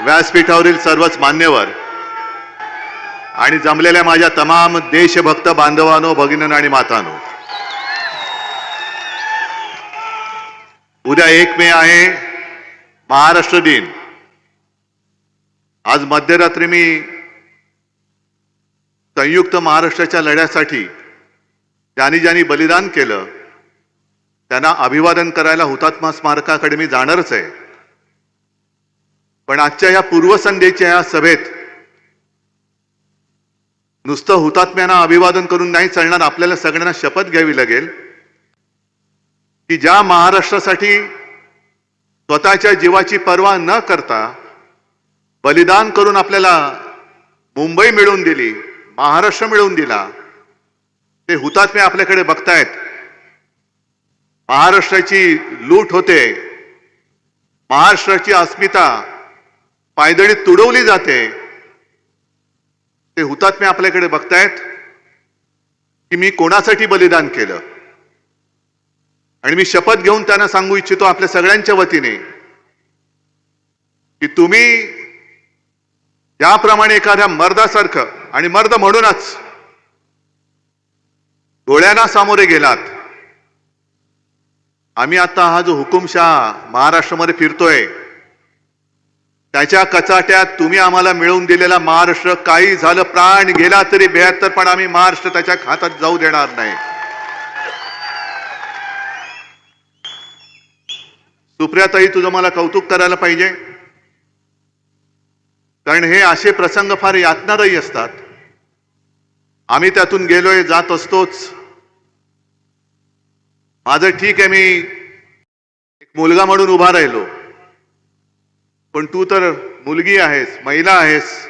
व्यासपीठावरील सर्वच मान्यवर आणि जमलेल्या माझ्या तमाम देशभक्त बांधवानो भगिनींनो आणि मातानो उद्या एक मे आहे महाराष्ट्र दिन. आज मध्यरात्री मी संयुक्त महाराष्ट्राच्या लढ्यासाठी ज्यांनी ज्यांनी बलिदान केलं त्यांना अभिवादन करायला हुतात्मा स्मारकाकडे मी जाणारच आहे. पण आजच्या या पूर्वसंध्येच्या या सभेत नुसतं हुतात्म्यांना अभिवादन करून नाही चालणार आपल्याला सगळ्यांना शपथ घ्यावी लागेल की ज्या महाराष्ट्रासाठी स्वतःच्या जीवाची पर्वा न करता बलिदान करून आपल्याला मुंबई मिळवून दिली महाराष्ट्र मिळवून दिला ते हुतात्मे आपल्याकडे बघतायत. महाराष्ट्राची लूट होते महाराष्ट्राची अस्मिता पायदळी तुडवली जाते. ते हुतात्मे आपल्याकडे बघतायत की मी कोणासाठी बलिदान केलं? आणि मी शपथ घेऊन त्यांना सांगू इच्छितो आपल्या सगळ्यांच्या वतीने की तुम्ही ज्याप्रमाणे एखाद्या मर्दासारखं आणि मर्द म्हणूनच डोळ्यांना सामोरे गेलात. आम्ही आता हा जो हुकुमशाह महाराष्ट्रामध्ये फिरतोय त्याच्या कचाट्यात तुम्ही आम्हाला मिळवून दिलेला महाराष्ट्र. काही झालं प्राण गेला तरी बेहत्तर पण आम्ही महाराष्ट्र त्याच्या हातात जाऊ देणार नाही. सुप्रियाताई तुझं मला कौतुक करायला पाहिजे. कारण हे असे प्रसंग फार यातनारही असतात. आम्ही त्यातून गेलोय जात असतोच. माझं ठीक आहे मी एक मुलगा म्हणून उभा राहिलो. पण तू तर मुलगी आहेस महिला आहेस.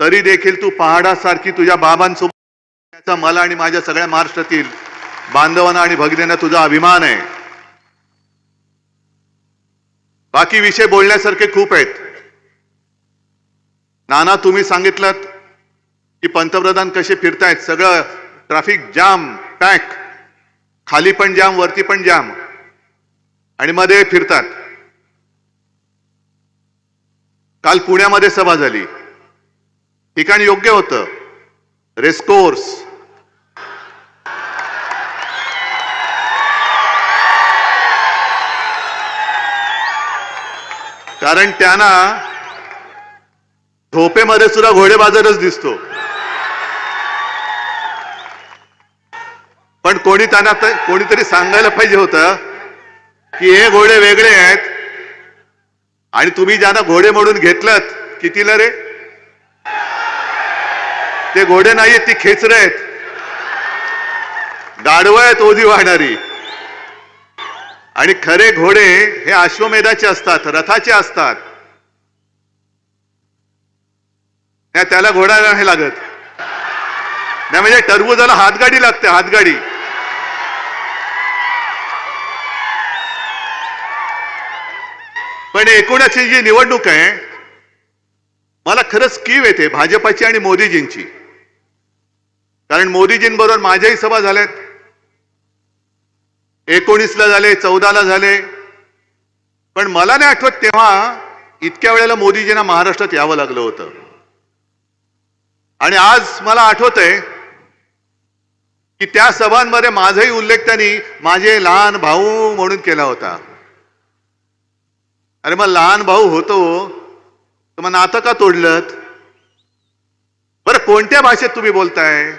तरी देखील तू पहाडासारखी तुझ्या बाबांसोबत मला आणि माझ्या सगळ्या महाराष्ट्रातील बांधवांना आणि भगिनींना तुझा अभिमान आहे. बाकी विषय बोलण्यासारखे खूप आहेत. नाना तुम्ही सांगितलं की पंतप्रधान कसे फिरतायत सगळं ट्रॅफिक जाम पॅक. खाली पण जाम वरती पण जाम. आणि मध्ये फिरतात. काल पुण्यामध्ये सभा झाली. ठिकाण योग्य होतं. रेस्कोर्स. कारण त्यांना झोपेमध्ये सुद्धा घोडे बाजारच दिसतो. पण कोणी त्यांना कोणीतरी सांगायला पाहिजे होतं की हे घोडे वेगळे आहेत आणि तुम्ही ज्यांना घोडे म्हणून घेतलं कितीला रे? ते घोडे नाहीयेत ती खेचर आहेत. गाढव आहेत ओझी वाहणारी. आणि खरे घोडे हे अश्वमेधाचे असतात रथाचे असतात. त्याला घोडा नाही लागत. नाही म्हणजे टरबुजाला हातगाडी लागते हातगाडी. आणि एकूणची जी निवडणूक आहे मला खरंच कीव येते भाजपाची आणि मोदीजींची. कारण मोदीजींबरोबर माझ्याही सभा झाल्यात. एकोणीसला झाले चौदाला झाले. पण मला नाही आठवत तेव्हा इतक्या वेळेला मोदीजींना महाराष्ट्रात यावं लागलं होतं. आणि आज मला आठवत आहे की त्या सभांमध्ये माझाही उल्लेख त्यांनी माझे लहान भाऊ म्हणून केला होता. अरे मग लहान भाऊ होतो तर मग नातं का तोडलत? बरं कोणत्या भाषेत तुम्ही बोलताय?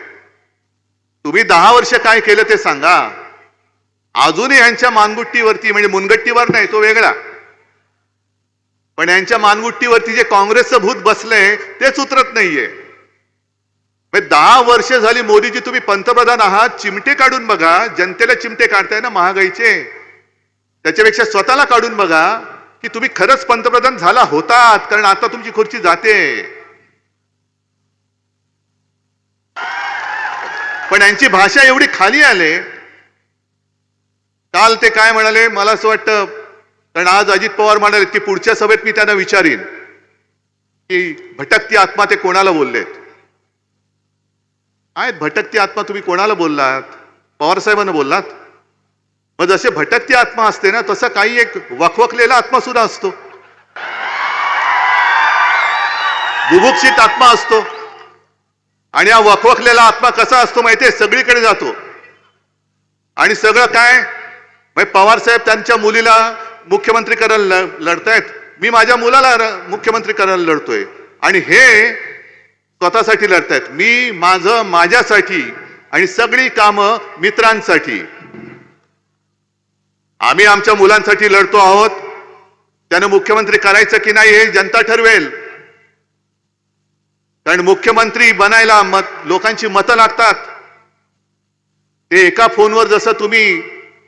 तुम्ही दहा वर्ष काय केलं ते सांगा. अजूनही यांच्या मानगुट्टीवरती म्हणजे मुनगट्टीवर नाही तो वेगळा. पण यांच्या मानगुट्टीवरती जे काँग्रेसचं भूत बसलंय तेच उतरत नाहीये. दहा वर्ष झाली मोदीजी तुम्ही पंतप्रधान आहात चिमटे काढून बघा. जनतेला चिमटे काढताय ना महागाईचे? त्याच्यापेक्षा स्वतःला काढून बघा. की तुम्ही खरंच पंतप्रधान झाला होतात कारण आता तुमची खुर्ची जाते. पण यांची भाषा एवढी खाली आले. काल ते काय म्हणाले मला असं वाटतं कारण आज अजित पवार म्हणाले की पुढच्या सभेत मी त्यांना विचारीन. की भटकती आत्मा ते कोणाला बोललेत? आहेत भटकती आत्मा तुम्ही कोणाला बोललात? पवार साहेबांना बोललात? मग जसे भटकती आत्मा असते ना तसा काही एक वखवकलेला आत्मा सुद्धा असतो. बुभुक्षित आत्मा असतो. आणि हा वखवखलेला आत्मा कसा असतो माहितीये? सगळीकडे जातो. आणि सगळं काय? म्हणजे पवार साहेब त्यांच्या मुलीला मुख्यमंत्री करायला ल- लढतायत. मी माझ्या मुलाला मुख्यमंत्री करायला लढतोय. आणि हे स्वतःसाठी लढतायत. मी माझं माझ्यासाठी आणि सगळी कामं मित्रांसाठी. आम्ही आमच्या मुलांसाठी लढतो आहोत. त्यानं मुख्यमंत्री करायचं की नाही हे जनता ठरवेल. कारण मुख्यमंत्री बनायला मत लोकांची मतं लागतात. ते एका फोनवर जसं तुम्ही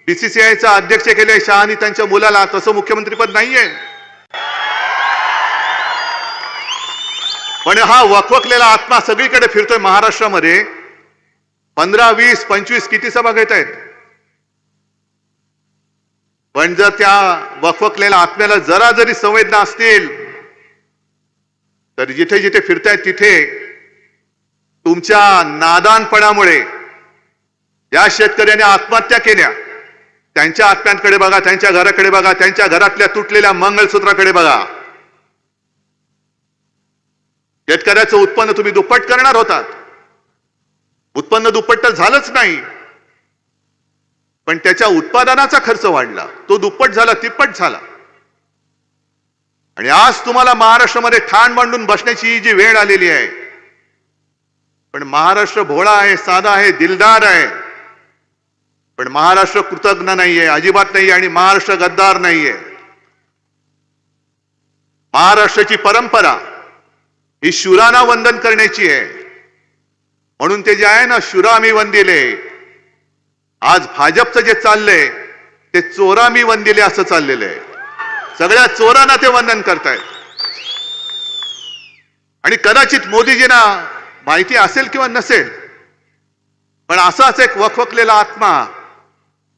बीसीसीआयचा अध्यक्ष केले शहानी त्यांच्या मुलाला तसं मुख्यमंत्रीपद नाहीये. पण हा वकवकलेला आत्मा सगळीकडे फिरतोय महाराष्ट्रामध्ये. पंधरा वीस पंचवीस किती सभा घेत आहेत पण जर त्या वखवकलेल्या आत्म्याला जरा जरी संवेदना असतील तर जिथे जिथे फिरतायत तिथे तुमच्या नादानपणामुळे या शेतकऱ्याने आत्महत्या केल्या. त्यांच्या आत्म्यांकडे बघा त्यांच्या घराकडे बघा त्यांच्या घरातल्या तुटलेल्या मंगळसूत्राकडे बघा. शेतकऱ्याचं उत्पन्न तुम्ही दुप्पट करणार होतात. उत्पन्न दुप्पट तर झालंच नाही. पण त्याच्या उत्पादनाचा खर्च वाढला. तो दुप्पट झाला तिप्पट झाला. आणि आज तुम्हाला महाराष्ट्रामध्ये ठाण मांडून बसण्याची जी वेळ आलेली आहे पण महाराष्ट्र भोळा आहे साधा आहे दिलदार आहे. पण महाराष्ट्र कृतज्ञ नाहीये अजिबात नाहीये आणि महाराष्ट्र गद्दार नाहीये. महाराष्ट्राची परंपरा ही शुराना वंदन करण्याची आहे. म्हणून ते जे आहे ना शुरामी वंदिले. आज भाजपचं जे चाललंय ते चोरामी वंदिले असं चाललेलं आहे सगळ्या चोरांना ते वंदन करतायत. आणि कदाचित मोदीजींना माहिती असेल किंवा नसेल पण असाच एक वखवकलेला आत्मा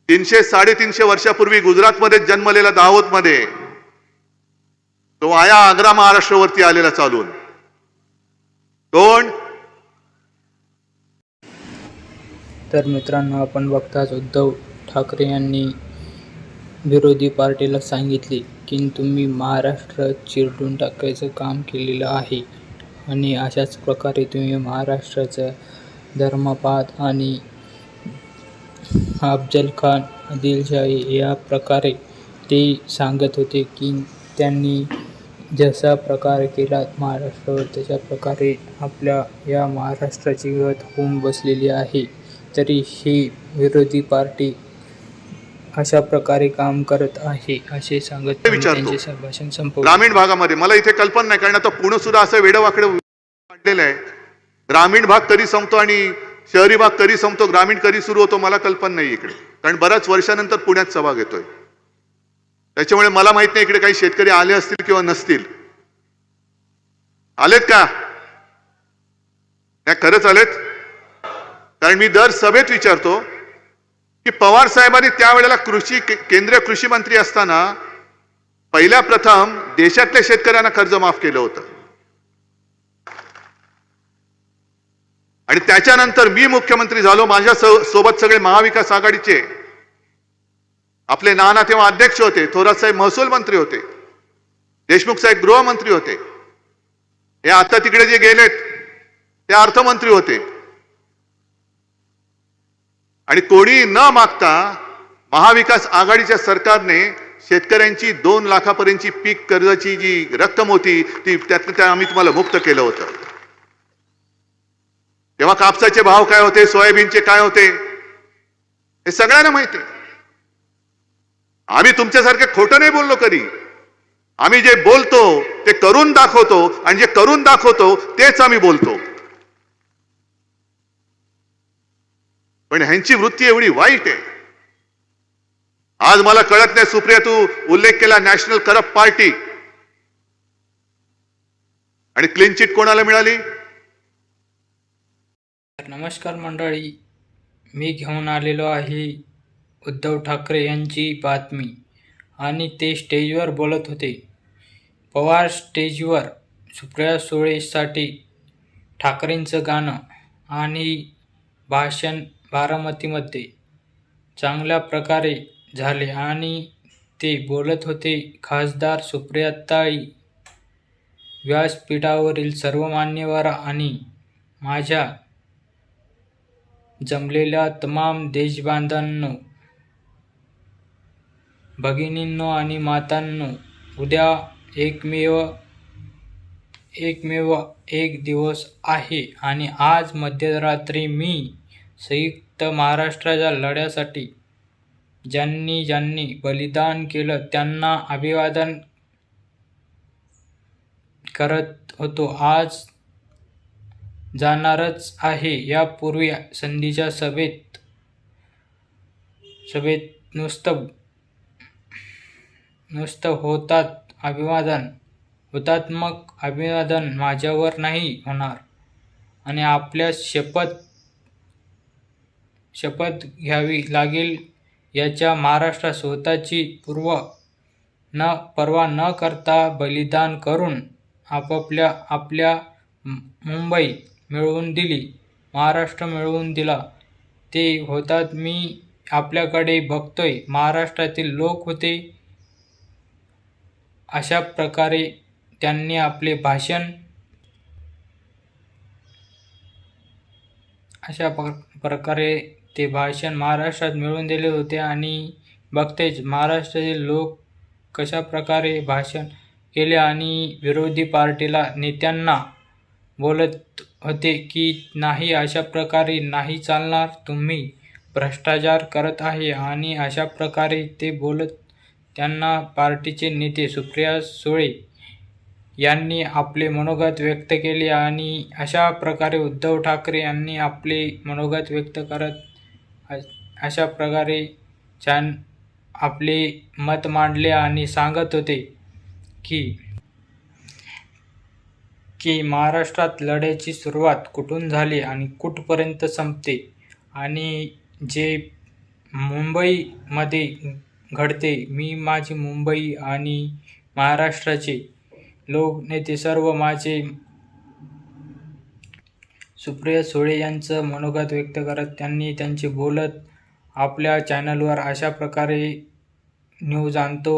तीनशे साडेतीनशे वर्षापूर्वी गुजरातमध्ये जन्मलेला दाहोदमध्ये तो आया आग्रा महाराष्ट्रावरती आलेला चालून. कोण तर मित्रांनो आपण बघताच उद्धव ठाकरे यांनी विरोधी पार्टीला सांगितले की तुम्ही महाराष्ट्र चिरडून टाकायचं काम केलेलं आहे आणि अशाच प्रकारे तुम्ही महाराष्ट्राचं धर्मपात आणि अफजल खान आदिलशाही या प्रकारे ते सांगत होते की त्यांनी जसा प्रकार केला महाराष्ट्रावर तशा प्रकारे आपल्या या महाराष्ट्राची गत होऊन बसलेली आहे. तरी ही विरोधी पार्टी अशा प्रकारे काम करत आहे असे सांगत. त्यांचे संभाषण संपवले ग्रामीण भागामध्ये मला इथे कल्पना नाही कारण आता पुणे सुद्धा असं वेडवाकडे वाढलेलं आहे. ग्रामीण भाग कधी संपतो आणि शहरी भाग कधी संपतो ग्रामीण कधी सुरू होतो मला कल्पना नाही इकडे. कारण बऱ्याच वर्षानंतर पुण्यात सभा घेतोय. त्याच्यामुळे मला माहीत नाही इकडे काही शेतकरी आले असतील किंवा नसतील. आलेत का? नाही खरंच आलेत? कारण मी दर सभेत विचारतो की पवार साहेबांनी त्यावेळेला कृषी केंद्रीय कृषी मंत्री असताना पहिल्या प्रथम देशातल्या शेतकऱ्यांना कर्ज माफ केलं होतं. आणि त्याच्यानंतर मी मुख्यमंत्री झालो माझ्या सो- सोबत सगळे महाविकास आघाडीचे. आपले नाना तेव्हा अध्यक्ष होते थोरात साहेब महसूल मंत्री होते देशमुख साहेब गृहमंत्री होते. हे आता तिकडे जे गेलेत ते अर्थमंत्री होते. आणि कोणी न मागता महाविकास आघाडीच्या सरकारने शेतकऱ्यांची दोन लाखापर्यंतची पीक कर्जाची जी रक्कम होती ती त्यातनं त्या आम्ही तुम्हाला मुक्त केलं होतं. तेव्हा कापसाचे भाव काय होते सोयाबीनचे काय होते हे सगळ्यांना माहिती. आहे. आम्ही तुमच्यासारखे खोटं नाही बोललो कधी. आम्ही जे बोलतो ते करून दाखवतो आणि जे करून दाखवतो तेच आम्ही बोलतो. पण ह्यांची वृत्ती एवढी वाईट आहे. आज मला कळत नाही सुप्रिया तू उल्लेख केला नॅशनल करप्ट पार्टी. आणि क्लीन चिट कोणाला मिळाली? नमस्कार मंडळी मी घेऊन आलेलो आहे उद्धव ठाकरे यांची बातमी. आणि ते स्टेजवर बोलत होते. पवार स्टेजवर सुप्रिया सुळेसाठी ठाकरेंचं गाणं आणि भाषण बारामतीमध्ये चांगल्या प्रकारे झाले आणि ते बोलत होते खासदार सुप्रियाताई व्यासपीठावरील सर्व मान्यवर आणि माझ्या जमलेल्या तमाम देशबांधांनो भगिनींनो आणि मातांनो उद्या एकमेव एकमेव एक दिवस आहे आणि आज मध्यरात्री मी संयुक्त महाराष्ट्राच्या लढ्यासाठी ज्यांनी ज्यांनी बलिदान केलं त्यांना अभिवादन करत होतो. आज जाणारच आहे. यापूर्वी संधीच्या सभेत सभेत नुसतं नुसतं होतात अभिवादन. हुतात्मक अभिवादन माझ्यावर नाही होणार आणि आपल्या शपथ शपथ घ्यावी लागेल. याच्या महाराष्ट्र स्वतःची पूर्व न पर्वा न करता बलिदान करून आपापल्या आपल्या मुंबई मिळवून दिली. महाराष्ट्र मिळवून दिला. ते होतात मी आपल्याकडे बघतोय. महाराष्ट्रातील लोक होते. अशा प्रकारे त्यांनी आपले भाषण अशा प्र- प्रकारे ते भाषण महाराष्ट्रात मिळवून दिले होते आणि बघतेच महाराष्ट्रातील लोक कशा प्रकारे भाषण केले आणि विरोधी पार्टीला नेत्यांना बोलत होते की नाही अशा प्रकारे नाही चालणार तुम्ही भ्रष्टाचार करत आहे आणि अशा प्रकारे ते बोलत त्यांना पार्टीचे नेते सुप्रिया सुळे यांनी आपले मनोगत व्यक्त केले आणि अशा प्रकारे उद्धव ठाकरे यांनी आपले मनोगत व्यक्त करत अशा प्रकारे छान आपले मत मांडले आणि सांगत होते की की महाराष्ट्रात लढ्याची सुरुवात कुठून झाली आणि कुठपर्यंत संपते आणि जे मुंबईमध्ये घडते मी माझी मुंबई आणि महाराष्ट्राचे लोक नेते सर्व माझे सुप्रिया सुळे यांचं मनोगत व्यक्त करत त्यांनी त्यांचे बोलत आपल्या चॅनलवर अशा प्रकारे न्यूज आणतो.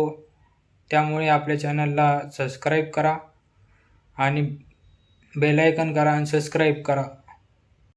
त्यामुळे आपल्या चॅनलला सबस्क्राईब करा आणि बेलायकन करा आणि सबस्क्राईब करा.